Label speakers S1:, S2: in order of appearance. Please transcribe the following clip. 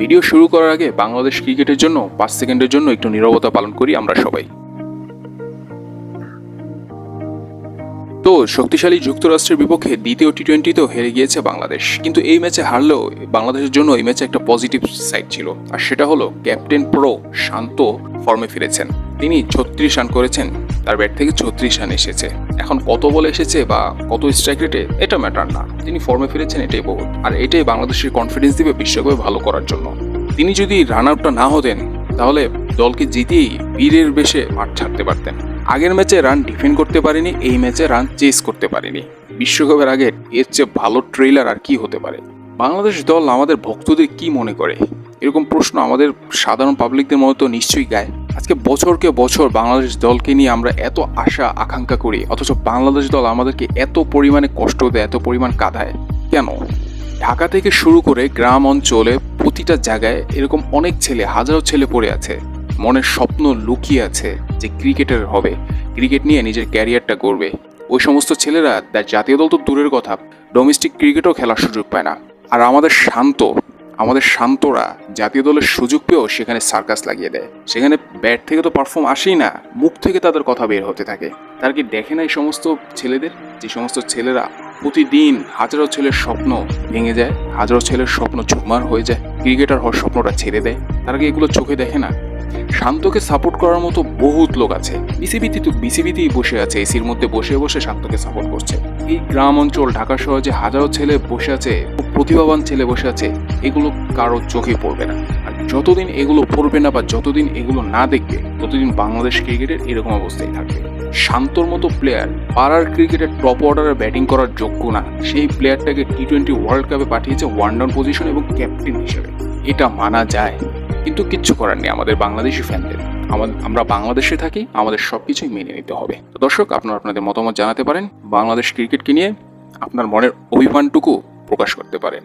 S1: Video শুরু করার আগে বাংলাদেশ ক্রিকেটের জন্য পাঁচ সেকেন্ডের জন্য একটু নীরবতা পালন করি আমরা সবাই। তো শক্তিশালী যুক্তরাষ্ট্রের বিপক্ষে দ্বিতীয় টি টোয়েন্টিতেও হেরে গিয়েছে বাংলাদেশ। কিন্তু এই ম্যাচে হারলেও বাংলাদেশের জন্য এই ম্যাচে একটা পজিটিভ সাইড ছিল। আর সেটা হলো ক্যাপ্টেন প্রো শান্ত ফর্মে ফিরেছেন। তিনি ছত্রিশ রান করেছেন। তার ব্যাট থেকে ছত্রিশ রান এসেছে। এখন কত বলে এসেছে বা কত স্ট্রাইক রেটে এটা ম্যাটার না। তিনি ফর্মে ফিরেছেন, এটাই বহুত। আর এটাই বাংলাদেশের কনফিডেন্স দিবে বিশ্বকাপে ভালো করার জন্য। তিনি যদি রান আউটটা না হতেন, তাহলে দলকে জিতেই বীরের বেশে মাঠ ছাড়তে পারতেন। আগের ম্যাচে রান ডিফেন্ড করতে পারেনি, এই ম্যাচে রান চেস করতে পারেনি। বিশ্বকাপের আগে এর চেয়ে ভালো ট্রেলার আর কি হতে পারে? বাংলাদেশ দল আমাদের ভক্তদের কি মনে করে? এরকম প্রশ্ন আমাদের সাধারণ পাবলিকদের মতো নিশ্চয়ই গায়। আজকে বছরকে বছর বাংলাদেশ দলকে নিয়ে আমরা এত আশা, আকাঙ্ক্ষা করি, অথচ বাংলাদেশ দল আমাদেরকে এত পরিমাণে কষ্ট দেয়, এত পরিমাণ কাঁদায়। কেন? ঢাকা থেকে শুরু করে গ্রাম অঞ্চলে প্রতিটা জায়গায় এরকম অনেক ছেলে, হাজারো ছেলে পড়ে আছে। মনের স্বপ্ন লুকিয়ে আছে যে ক্রিকেটার হবে। ক্রিকেট নিয়ে নিজের ক্যারিয়ারটা করবে ওই সমস্ত ছেলেরা তার জাতীয় দল তো দূরের কথা ডোমেস্টিক ক্রিকেটও খেলার সুযোগ পায় না। আর আমাদের শান্ত আমাদের শান্তরা জাতীয় দলের সুযোগ পেয়েও সেখানে সার্কাস লাগিয়ে দেয়। সেখানে ব্যাট থেকে তো পারফর্ম আসেই না, মুখ থেকে তাদের কথা বের হতে থাকে। তার কি দেখে না এই সমস্ত ছেলেদের? যে সমস্ত ছেলেরা প্রতিদিন হাজারো ছেলের স্বপ্ন ভেঙে যায়, হাজারো ছেলের স্বপ্ন ঝুমার হয়ে যায়, ক্রিকেটার হওয়ার স্বপ্নটা ছেড়ে দেয়। তারা কি এগুলো চোখে দেখে না? শান্তকে সাপোর্ট করার মতো বহুত লোক আছে। বিসিবিতে তো বিসিবিতেই বসে আছে, এসির মধ্যে বসে বসে শান্তকে সাপোর্ট করছে। এই গ্রাম অঞ্চল, ঢাকা শহরে যে হাজারো ছেলে বসে আছে প্রতিভাবান ছেলে বসে আছে এগুলো কারও চোখে পড়বে না। আর যতদিন এগুলো পড়বে না বা যতদিন এগুলো না দেখবে, ততদিন বাংলাদেশ ক্রিকেটের এরকম অবস্থায় থাকবে। শান্তর মতো প্লেয়ার পাড়ার ক্রিকেটের টপ অর্ডারে ব্যাটিং করার যোগ্য না। সেই প্লেয়ারটাকে টি টোয়েন্টি ওয়ার্ল্ড কাপে পাঠিয়েছে ওয়ান ডাউন পজিশন এবং ক্যাপ্টেন হিসেবে। এটা মানা যায়। কিন্তু কিচ্ছু করার নেই আমাদের বাংলাদেশি ফ্যানদের আমরা বাংলাদেশে থাকি, আমাদের সব কিছুই মেনে নিতে হবে। দর্শক, আপনারা আপনাদের মতামত জানাতে পারেন। বাংলাদেশ ক্রিকেটকে নিয়ে আপনার মনের অভিমানটুকু প্রকাশ করতে পারেন।